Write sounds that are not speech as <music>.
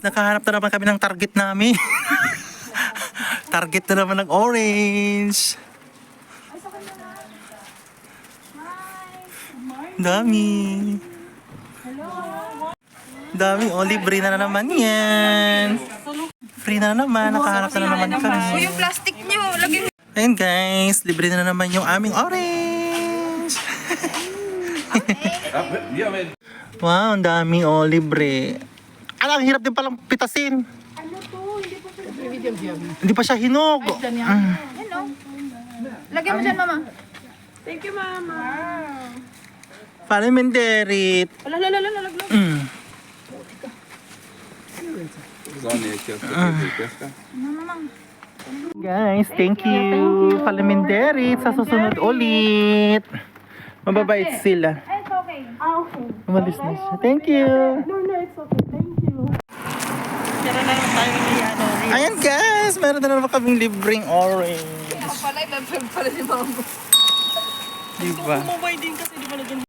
nakahanap na naman kami ng target namin. <laughs> target na naman ng orange. Dami. Dami. Oh, libre na, na naman yan. Free na naman. Nakahanap na naman kami. yung plastic nyo, lagyan Ayun guys, libre na naman yung aming orange. <laughs> wow, ang daming oh, libre. Ano, ang hirap din palang pitasin. Hindi pa siya hinog. Mm. Lagyan mo dyan, mama. Parliamenterit. Wala, wala, wala, wala, wala. Mm. Guys, thank you. Parliamenterit. Sa susunod ulit. Mababait sila. It's okay. Ah, okay. Umalis na siya. Thank you. No, no, it's okay. Thank you. Ayan guys, meron na naman kaming libreng orange. Ako pala, ibabag pala si mama. Diba? Kumabay din kasi di ba naging